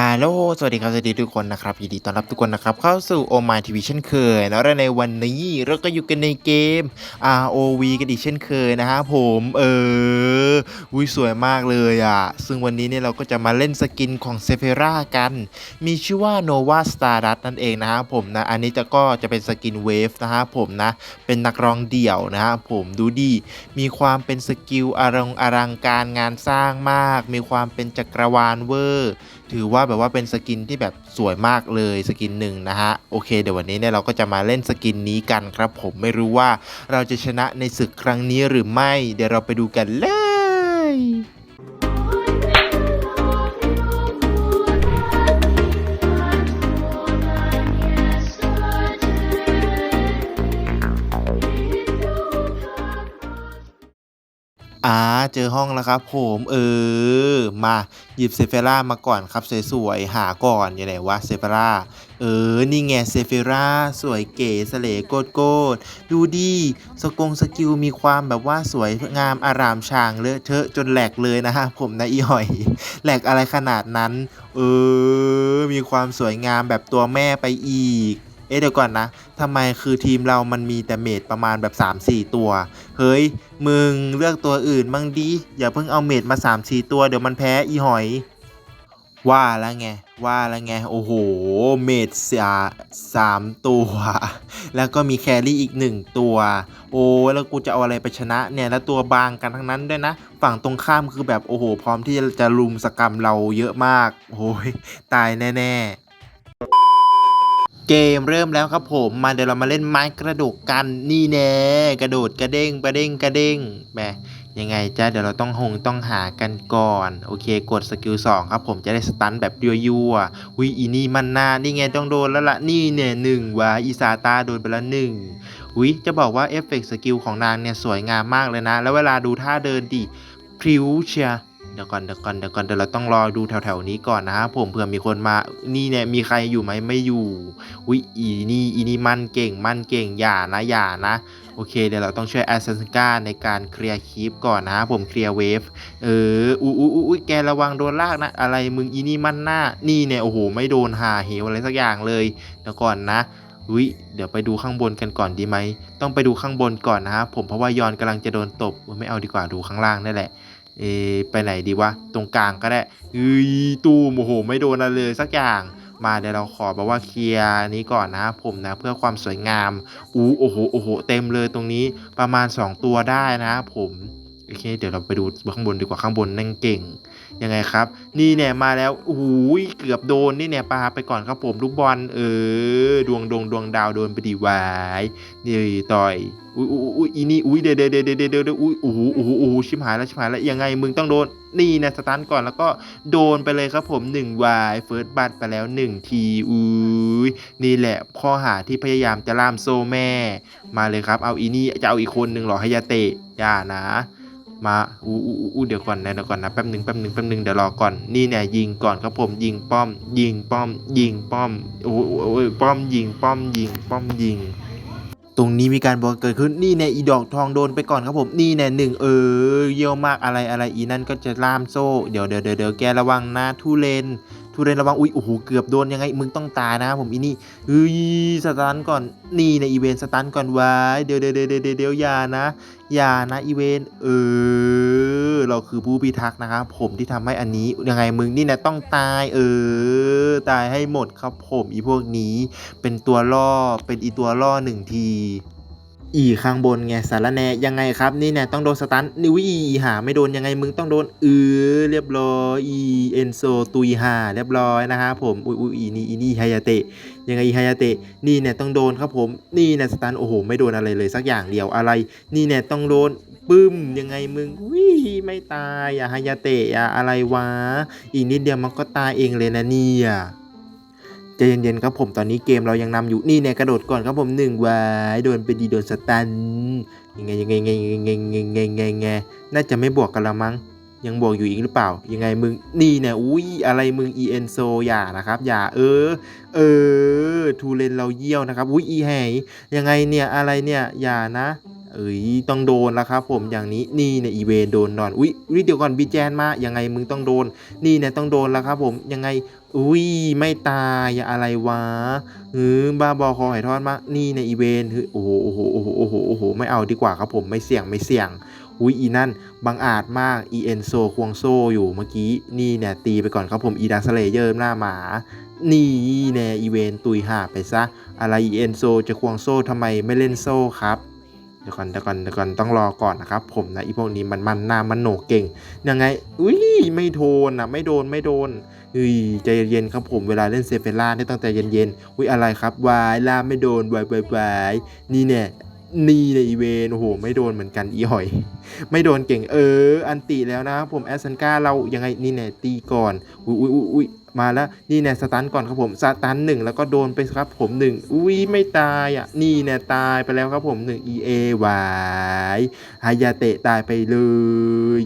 ฮัลโหล สวัสดีครับ สวัสดีทุกคนนะครับ ยินดีต้อนรับทุกคนนะครับ เข้าสู่ o m y TV เช่นเคย และในวันนี้เราก็อยู่กันในเกม ROV กันอีกเช่นเคยนะฮะผม เอออุ้ยสวยมากเลยอะ ซึ่งวันนี้เนี่ยเราก็จะมาเล่นสกินของเซเฟรากัน มีชื่อว่า Nova Stardust นั่นเองนะฮะผมนะ อันนี้จะก็จะเป็นสกินเวฟนะฮะผมนะ เป็นนักร้องเดี่ยวนะฮะผมดูดี มีความเป็นสกิลอลังอลังการงานสร้างมาก มีความเป็นจักรวาลเวอร์ ถือว่าแบบว่าเป็นสกินที่แบบสวยมากเลยสกินหนึ่งนะฮะโอเคเดี๋ยววันนี้เนี่ยเราก็จะมาเล่นสกินนี้กันครับผมไม่รู้ว่าเราจะชนะในศึกครั้งนี้หรือไม่ เดี๋ยวเราไปดูกันเลย อ่าเจอห้องแล้วครับผมเออ มาหยิบเซเฟร่ามาก่อนครับสวยๆหาก่อนอยู่ไหนวะเซเฟร่าเออ นี่ไงเซเฟร่าสวยเก๋สเหลโกดโกดดูดีสกงสกิลมีความแบบว่าสวยงามอารามช่างเลอะเทอะจนแหลกเลยนะฮะผมนะอีหอย แหลกอะไรขนาดนั้น เออ มีความสวยงามแบบตัวแม่ไปอีก เอ๊ะเดี๋ยวก่อนนะทำไมคือทีมเรามันมีแต่เมดประมาณแบบ 3-4 ตัว เฮ้ย มึงเลือกตัวอื่นบ้างดิอย่าเพิ่งเอาเมดมา 3-4 ตัวเดี๋ยวมันแพ้อีหอย ว่าแล้วไง ว่าแล้วไง โอ้โห เมดสาสามตัว แล้วก็มีแครี่อีกหนึ่งตัว โอ้แล้วกูจะเอาอะไรไปชนะเนี่ย แล้วตัวบางกันทั้งนั้นด้วยนะ ฝั่งตรงข้ามคือแบบโอ้โห พร้อมที่จะลุมสกรรมเราเยอะมาก โอ้ยตายแน่ ๆ เกมเริ่มแล้วครับผม มาเดี๋ยวเรามาเล่นไม้กระโดดกันนี่แน่กระโดดกระเด้งกระเด้งกระเด้งแหมยังไงจ้าเดี๋ยวเราต้องหงต้องหากันก่อน โอเค กดสกิล2ครับผมจะได้สตันแบบยั่วๆวิอีนี่มันหน้านี่ไงต้องโดนแล้วละนี่เนี่ยหนึ่งวะอีซาตาโดนไปแล้วหนึ่งวิจะบอกว่าเอฟเฟกต์สกิลของนางเนี่ยสวยงามมากเลยนะ แล้วเวลาดูท่าเดินดิพริ้วเชีย เดี๋ยวก่อนเดี๋ยวก่อนเดี๋ยวก่อนเดี๋ยวเราต้องรอดูแถวๆนี้ก่อนนะครับผมเผื่อมีคนมานี่เนี่ยมีใครอยู่ไหมไม่อยู่วิอีนี่อีนี่มันเก่งมันเก่งอย่านะอย่านะโอเคเดี๋ยวเราต้องช่วยแอสเซนกาในการเคลียร์คีปก่อนนะครับผมเคลียร์เวฟเอออุ้ยอุ้ยอุ้ยแกระวังโดนลากนะ อะไรมึงอีนี่มันหน้านี่เนี่ยโอ้โหไม่โดนหาเหวอะไรสักอย่างเลยเดี๋ยวก่อนนะอุ้ยเดี๋ยวไปดูข้างบนกันก่อนดีไหม ต้องไปดูข้างบนก่อนนะครับผมเพราะว่ายอนกำลังจะโดนตบไม่เอาดีกว่าดูข้างล่างนั่นแหละ เอไปไหนดีวะ ตรงกลางก็ได้เอ้ยตูมโอ้โห ไม่โดนอะไรเลยสักอย่างมาเดี๋ยวเราขอแบบว่าเคลียร์นี้ก่อนนะผมนะเพื่อความสวยงามอู้โอ้โหโอ้โหเต็มเลยตรงนี้ประมาณ 2 ตัวได้นะผม โอเค เดี๋ยวเราไปดูข้างบนดีกว่าข้างบนนั่งเก่ง ยังไงครับ นี่เนี่ยมาแล้วโอ้โหเกือบโดนนี่เนี่ยปาไปก่อนครับผมลูกบอลเออ ดวงดวงดวงดาวโดนไปดีวายนี่ต่อยอุ้ยอุ้ยอุ้ยอีนี่อุ้ยเดี๋ยวเดเดเดเดอุ้ยโอ้โหโอ้โหโอ้โหชิมหายแล้วชิมหายแล้วยังไงมึงต้องโดนนี่นะสตาร์ทก่อนแล้วก็โดนไปเลยครับผม1วายเฟิร์สบัตไปแล้ว1ทีอุ้ยนี่แหละข้อหาที่พยายามจะล่ามโซ่แม่ มาเลยครับเอาอีนี่จะเอาอีกคนหนึ่งเหรอให้ยาเตะอย่านะ มาอู้อู้อู้เดี๋ยวก่อนนะเดี๋ยวก่อนนะแป๊บหนึ่งแป๊บหนึ่งแป๊บหนึ่งเดี๋ยวรอก่อนนี่เนี่ยยิงก่อนครับผมยิงป้อม ยิงป้อม ยิงป้อมโอ้โหป้อมยิงป้อมยิงป้อมยิง ตรงนี้มีการบอกเกิดขึ้นนี่เนี่ยอีดอกทองโดนไปก่อนครับผมนี่เนี่ยหนึ่งเออเยี่ยวมากอะไรอะไรอีนั่นก็จะล่ามโซ่เดี๋ยวเดี๋ยวเดี๋ยวเดี๋ยวแกระวังนะทุเรน ทุเรนระวังอุ้ยโอ้โหเกือบโดนยังไงมึงต้องตายนะครับผมอีนี่เฮ้ยสตันก่อนนี่ในอีเวนต์สตันก่อนไว้เดี๋ยวเดี๋ยวเดี๋ยวเดี๋ยวเดี๋ยวอย่านะอย่านะอีเวนเออเราคือผู้พิทักษ์นะครับผมที่ทำให้อันนี้ยังไงมึงนี่นะต้องตายเออตายให้หมดครับผมอีพวกนี้เป็นตัวล่อเป็นอีตัวล่อหนึ่งที อีข้างบนไงสารแนยังไงครับนี่เนี่ยต้องโดนสตันนิวอีหาไม่โดนยังไงมึงต้องโดนเออเรียบร้อยอีเอนโซตุยหาเรียบร้อยนะฮะผมอุ้ยอุ้ยอีนี่อีนี่ไฮยาเตะยังไงอีไฮยาเตะนี่เนี่ยต้องโดนครับผมนี่เนี่ยสตันโอ้โหไม่โดนอะไรเลยสักอย่างเดียวอะไร นี่เนี่ยต้องโดนปึ้มยังไงมึงวิไม่ตายอะฮายาเตะอะอะไรวะอีกนิดเดียวมันก็ตายเองเลยนะเนี่ย ใจเย็นๆครับผมตอนนี้เกมเรายังนำอยู่นี่เนี่ยกระโดดก่อนครับผมหนึ่งวายโดนไปดีโดนสตันยังไงยังไงยังไงยังไงยังไงยังไงยังไงน่าจะไม่บวกกันละมั้งยังบวกอยู่อีกหรือเปล่า ยังไงมึงนี่เนี่ยอุ้ยอะไรมึงเอนโซอย่านะครับ อย่าเออ เออทูเลนเราเยี่ยวนะครับอุ้ยอีแหยยังไงเนี่ยอะไรเนี่ยอย่านะเอ้ยต้องโดนแล้วครับผมอย่างนี้นี่เนี่ยอีเวนโดนนอนอุ้ยอุ้ยเดี๋ยวก่อนบีแจนมายังไงมึงต้องโดน นี่เนี่ยต้องโดนแล้วครับผมยังไง อุ้ยไม่ตายอะอะไรวะหือบ้าบอคอหอยทอดมากนี่ในอีเวนต์โอ้โหโอ้โหโอ้โหโอ้โหโอ้โหไม่เอาดีกว่าครับผมไม่เสี่ยงไม่เสี่ยงอุ้ยอีนั่นบังอาจมากอีเอนโซควงโซอยู่เมื่อกี้นี่เนี่ยตีไปก่อนครับผมอีดักสเลเยอร์หน้าหมา นี่แน่อีเวนต์ตุยห่าไปซะ อะไรอีเอนโซจะควงโซทำไมไม่เล่นโซครับเดี๋ยวก่อนเดี๋ยวก่อนเดี๋ยวก่อนต้องรอก่อนนะครับผมนะอีพวกนี้มันมันหน้ามันโหนกเก่งยังไงอุ้ยไม่โดนอะไม่โดนไม่โดน เฮ้ยใจเย็นๆครับผมเวลาเล่นเซเฟล่าเนี่ยต้องใจเย็นๆอุ้ยอะไรครับวายล่าไม่โดนวายวายวายนี่เนี่ยนี่ในอีเวนโอ้โหไม่โดนเหมือนกันอีหอย ไม่โดนเก่งเออ อันติแล้วนะครับผมแอสซันกาเรายังไงนี่เนี่ยตีก่อนอุ้ยอุ้ยอุ้ยมาแล้วนี่เนี่ยสตันก่อนครับผมสตันหนึ่งแล้วก็โดนไปครับผมหนึ่งอุ้ยไม่ตายอะนี่เนี่ยตายไปแล้วครับผมหนึ่ง EA วายฮายาเตะตายไปเลย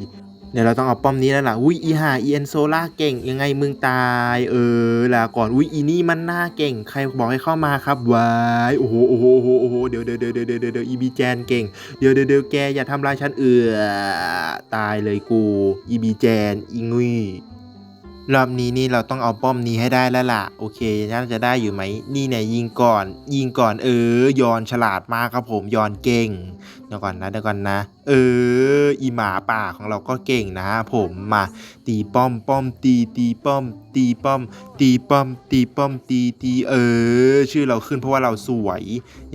เดี๋ยวเราต้องเอาป้อมนี้แล้วล่ะ อุ้ยอีห่าอีเอ็นโซล่าเก่ง ยังไงมึงตาย เออลาก่อน อุ้ยอีนี่มันหน้าเก่ง ใครบอกให้เข้ามาครับวายโอ้โหโอ้โหโอ้โหโอ้โหเดี๋ยวเดี๋ยวเดี๋ยวเดี๋ยวเดี๋ยวอีบีแจนเก่ง เดี๋ยวเดี๋ยวเดี๋ยวแกอย่าทำลายฉันเอือตายเลยกู อีบีแจนอีงุยรอบนี้นี่เราต้องเอาป้อมนี้ให้ได้แล้วล่ะ โอเคน่าจะได้อยู่ไหม นี่เนี่ยยิงก่อน ยิงก่อนเออยอนฉลาดมากครับผมยอนเก่ง เดี๋ยวก่อนนะเดี๋ยวก่อนนะ เออ อีหมาป่าของเราก็เก่งนะ ผมมาตีป้อมป้อมตีตีป้อม ตีป้อม ตีป้อม ตีป้อมตีตีเออ ชื่อเราขึ้นเพราะว่าเราสวย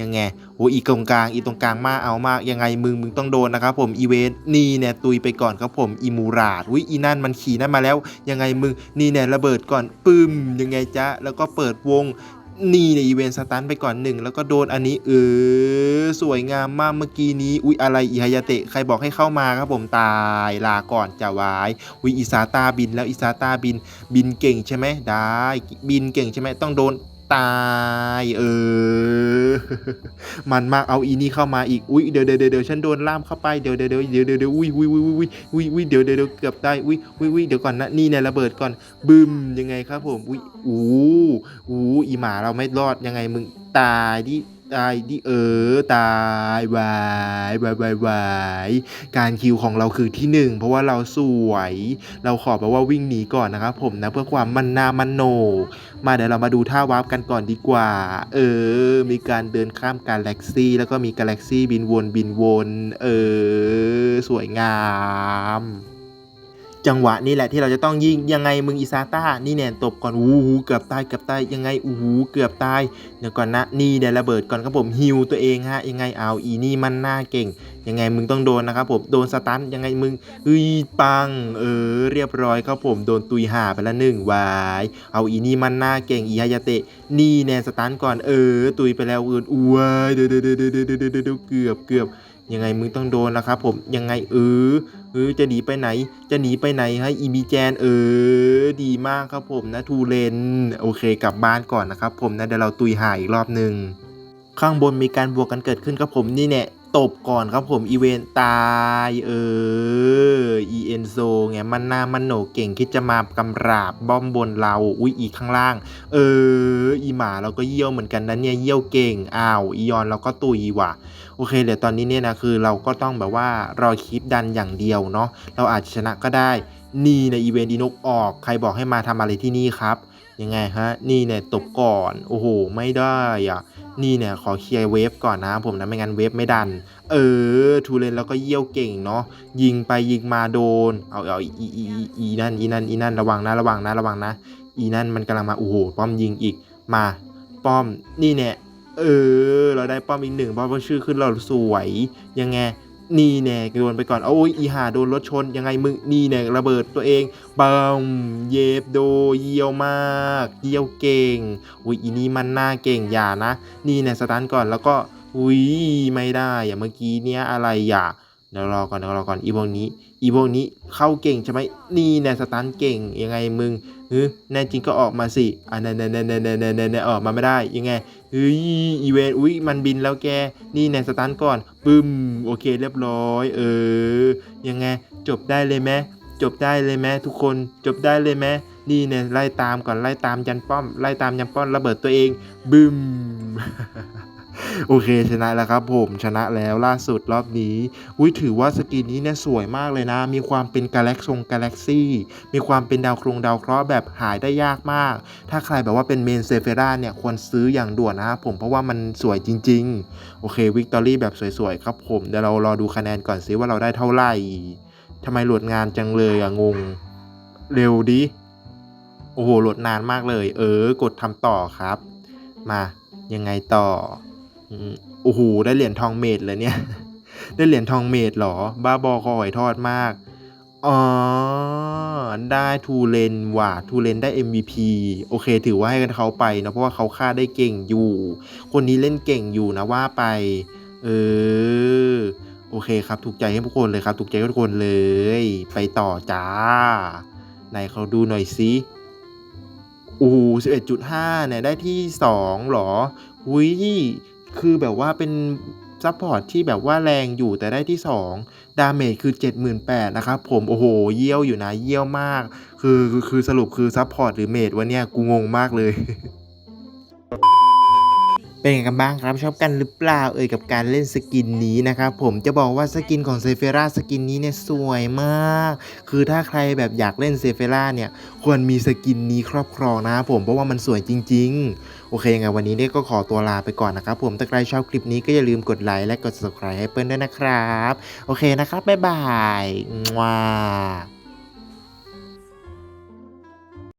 ยังไงโอ้อีตรงกลางอีตรงกลางมากเอามากยังไงมึงมึงต้องโดนนะครับผมอีเวนนี่เนี่ยตุยไปก่อนครับผมอีมูราดอุ้ยอีนั่นมันขี่นั่นมาแล้ว ยังไงมึงนี่เนี่ยระเบิดก่อนปึ้มยังไงจ๊ะแล้วก็เปิดวง นี่ในอีเวนต์สตันไปก่อนหนึ่งแล้วก็โดนอันนี้เออสวยงามมากเมื่อกี้นี้อุ๊ยอะไรอิฮายาเตะใครบอกให้เข้ามาครับผมตายลาก่อนจะวายอุ๊ยอิซาตาบินแล้วอิซาตาบิน บินเก่งใช่ไหมได้ บินเก่งใช่ไหมต้องโดน ตาย เออ มันมากเอาอีนี่เข้ามาอีก อุ้ยเดี๋ยวเดี๋ยวเดี๋ยวฉันโดนล่ามเข้าไป เดี๋ยวเดี๋ยวเดี๋ยวเดี๋ยวเดี๋ยวอุ้ยอุ้ยอุ้ยอุ้ยอุ้ยอุ้ยเดี๋ยวเดี๋ยวเกือบได้ อุ้ยอุ้ยอุ้ยเดี๋ยวก่อนนะ นี่เนี่ยระเบิดก่อน บึมยังไงครับผม อุ้ยอู้อู้อีหมาเราไม่รอดยังไงมึงตายดิ ตายดิเออตายวายวายวายวายการคิวของเราคือที่หนึ่งเพราะว่าเราสวย เราขอแบบว่าวิ่งหนีก่อนนะครับผมนะเพื่อความมันนามันโหนมาเดี๋ยวเรามาดูท่าวาร์ปกันก่อนดีกว่า เออ มีการเดินข้ามกาแล็กซี่ แล้วก็มีกาแล็กซี่บินวนบินวน เออ สวยงาม จังหวะนี้แหละที่เราจะต้องยิงยังไงมึงอิซาต้านี่แน่ตบก่อนอู้หูเกือบตายเกือบตายยังไงอู้หูเกือบตายเดี๋ยวก่อนนะนี่เดี๋ยวระเบิดก่อนครับผมฮิวตัวเองฮะยังไงเอาอีนี่มันหน้าเก่ง ยังไงมึงต้องโดนนะครับผมโดนสตันยังไงมึงเฮ้ยปังเออเรียบร้อยครับผมโดนตุยหาไปละหนึ่งวายเอาอีนี่มันหน้าเก่งอีฮายาเตะนี่แน่สตันก่อนเออ ตุยไปแล้วเอืนอ้วยเดี๋ยวเดี๋ยวเดี๋ยวเดี๋ยวเดี๋ยวเดเกือบเกือบยังไงมึงต้องโดนนะครับผมยังไงเออ เออจะหนีไปไหน จะหนีไปไหนให้อีมีแจนเออ ดีมากครับผมนะทูเลนโอเคกลับบ้านก่อนนะครับผมนะเดี๋ยวเราตุยหาอีกรอบหนึ่งข้างบนมีการบวกกันเกิดขึ้นครับผมนี่เนี่ย ตบก่อนครับผมอีเวนตายเอออีเอนโซไงมันหน้ามันโหนเก่งคิดจะมากำราบบ้อมบนเราอุ้ยอีข้างล่าง เออ อีหมาเราก็เยี่ยวเหมือนกันนะเนี่ยเยี่ยวเก่งอ้าวอียอนเราก็ตุยว่ะโอเคเดี๋ยวตอนนี้เนี่ยนะคือเราก็ต้องแบบว่ารอคลิปดันอย่างเดียวเนาะเราอาจจะชนะก็ได้ นี่ในอีเวนต์ดีนกออก ใครบอกให้มาทำอะไรที่นี่ครับยังไงฮะนี่เนี่ยตบก่อนโอ้โหไม่ได้อะ นี่เนี่ยขอเคลียร์เวฟก่อนนะผมนะไม่งั้นเวฟไม่ดัน เออทูเลนแล้วก็เยี่ยวเก่งเนาะยิงไปยิงมาโดน เอาเอาอีอีอีนั่นอีนั่นอีนั่นระวังนะระวังนะระวังนะ อีนั่นมันกำลังมาโอ้โหป้อมยิงอีกมาป้อมนี่เนี่ยเออ เราได้ป้อมอีกหนึ่งป้อมชื่อขึ้นเราสวยยังไง นี่แน่โดนไปก่อนโอ้ยอีหาโดนรถชนยังไงมึงนี่แน่ระเบิดตัวเองบัมเย็บโดเยี่ยวมากเยี่ยวเก่งอุ้ยอีนี่มันหน้าเก่งอย่านะ นี่แน่สตาร์ทก่อนแล้วก็อุ้ยไม่ได้อย่าเมื่อกี้เนี้ยอะไรอย่าเดี๋ยวรอก่อนเดี๋ยวรอก่อนอีพวกนี้ อีพวกนี้เข้าเก่งใช่ไหมนี่แน่สตาร์ทเก่งยังไงมึง เออแน่จริงก็ออกมาสิอะแน่แน่แน่แน่แน่แน่แน่ออกมาไม่ได้ยังไงเฮ้ยอีเวนอุ้ยมันบินแล้วแกนี่ในสตันก่อนบึ้มโอเคเรียบร้อย เออยังไงจบได้เลยไหมจบได้เลยไหมทุกคนจบได้เลยไหมนี่เนี่ยไล่ตามก่อนไล่ตามยันป้อมไล่ตามยันป้อมระเบิดตัวเองบึ้ม โอเคชนะแล้วครับผมชนะแล้วล่าสุดรอบนี้อุ้ยถือว่าสกินนี้เนี่ยสวยมากเลยนะ มีความเป็นกาแล็กซงกาแล็กซี่ มีความเป็นดาวโครงดาวเคราะห์แบบหายได้ยากมาก ถ้าใครแบบว่าเป็นเมนเซเฟราเนี่ยควรซื้ออย่างด่วนนะครับผมเพราะว่ามันสวยจริง ๆ โอเควิกตอรี่แบบสวยๆครับผมเดี๋ยวเรารอดูคะแนนก่อนซิว่าเราได้เท่าไหร่ทำไมโหลดงานจังเลยอะงง เร็วดิโอ้โหโหลดนานมากเลย เออ กดทำต่อครับ มายังไงต่อ โอ้โหได้เหรียญทองเมดเลยเนี่ย ได้เหรียญทองเมดเหรอ บ้าบอคอหอยทอดมาก อ๋อ ได้ทูเลนว่ะทูเลนได้ MVP โอเค ถือว่าให้กันเขาไปนะเพราะว่าเขาฆ่าได้เก่งอยู่ คนนี้เล่นเก่งอยู่นะว่าไป เออ โอเคครับ ถูกใจให้ทุกคนเลยครับ ถูกใจทุกคนเลย ไปต่อจ้าไหนเขาดูหน่อยสิโอ้โห11.5เนี่ยได้ที่ 2 หรอหุย คือแบบว่าเป็นซัพพอร์ตที่แบบว่าแรงอยู่แต่ได้ที่ 2 ดาเมจคือ 78,000นะครับผม โอ้โห เยี่ยวอยู่นะ เยี่ยวมาก คือคือสรุปคือซัพพอร์ตหรือเมจวะเนี้ยกูงงมากเลย เป็นไงกันบ้างครับชอบกันหรือเปล่าเอ่ยกับการเล่นสกินนี้นะครับผมจะบอกว่าสกินของเซเฟราสกินนี้เนี่ยสวยมาก คือถ้าใครแบบอยากเล่นเซเฟราเนี่ยควรมีสกินนี้ครอบครองนะผมเพราะว่ามันสวยจริง ๆ โอเคยังไงวันนี้เนี่ยก็ขอตัวลาไปก่อนนะครับผมถ้าใครชอบคลิปนี้ก็อย่าลืมกดไลค์และกด subscribe ให้เปิ้ลด้วยนะครับ โอเคนะครับบ๊ายบายว้า